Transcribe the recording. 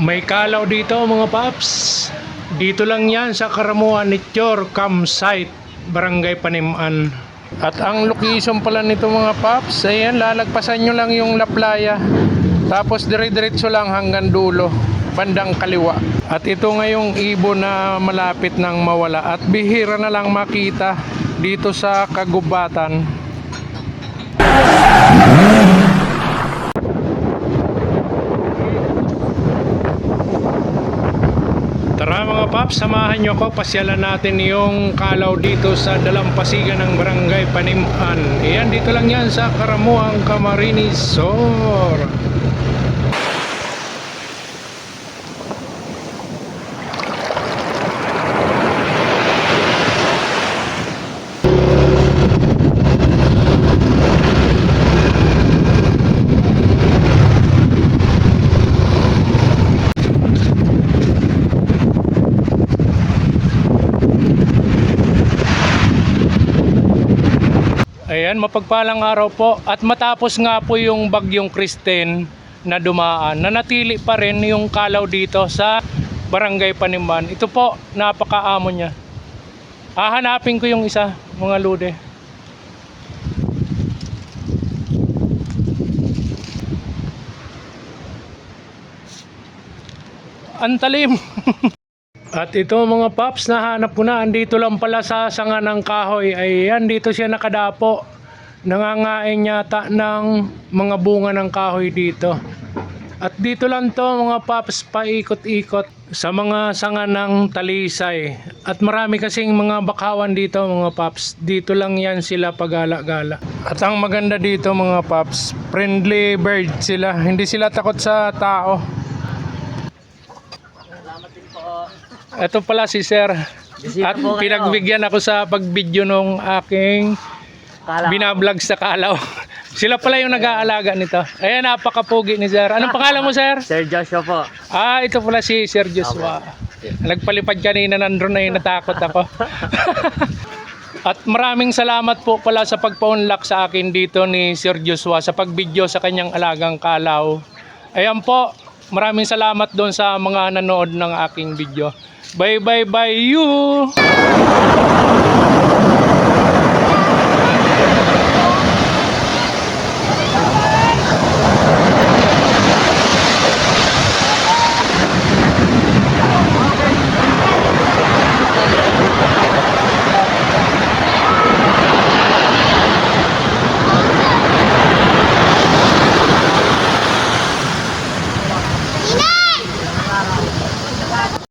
May kalaw dito mga paps. Dito lang yan sa Karamuan Nature Campsite, Barangay Paniman. At ang location pala nito mga paps, ayan, lalagpasan nyo lang yung Laplaya. Tapos dire-diretso lang hanggang dulo, bandang kaliwa. At ito ngayong ibon na malapit nang mawala at bihira na lang makita dito sa kagubatan. Paps, samahan nyo ko. Pasyalan natin yung kalaw dito sa dalampasigan ng barangay Paniman. Ayan, dito lang yan sa Karamuang Camarines Sur. Ayan, mapagpalang araw po. At matapos nga po yung bagyong Kristen na dumaan, nanatili pa rin yung kalaw dito sa Barangay Paniman. Ito po, napakaamo niya. Hahanapin ko yung isa, mga lude. Ang talim. At ito mga paps, nahanap ko na. Andito lang pala sa sanga ng kahoy. Ayan, dito siya nakadapo. Nangangain yata ng mga bunga ng kahoy dito. At dito lang to mga paps, paikot-ikot sa mga sanga ng talisay. At marami kasing mga bakawan dito mga paps. Dito lang yan sila pagala-gala. At ang maganda dito mga paps, friendly bird sila. Hindi sila takot sa tao. Ito pala si Sir. Bisita At po kayo. pinagbigyan ako sa pagbidyo nung aking Kala ko. binablog sa Kalaw. Sila pala yung nag-aalaga nito. Ayan, napakapugi ni Sir. Anong pangalan mo, Sir? Sir Joshua po. Ah, ito pala si Sir Joshua. Nagpalipad kanina nandun na yung natakot ako. At maraming salamat po pala sa pagpa-unlock sa akin dito ni Sir Joshua sa pagbidyo sa kanyang alagang kalaw. Ayan po, maraming salamat doon sa mga nanood ng aking video. Bye bye bye you!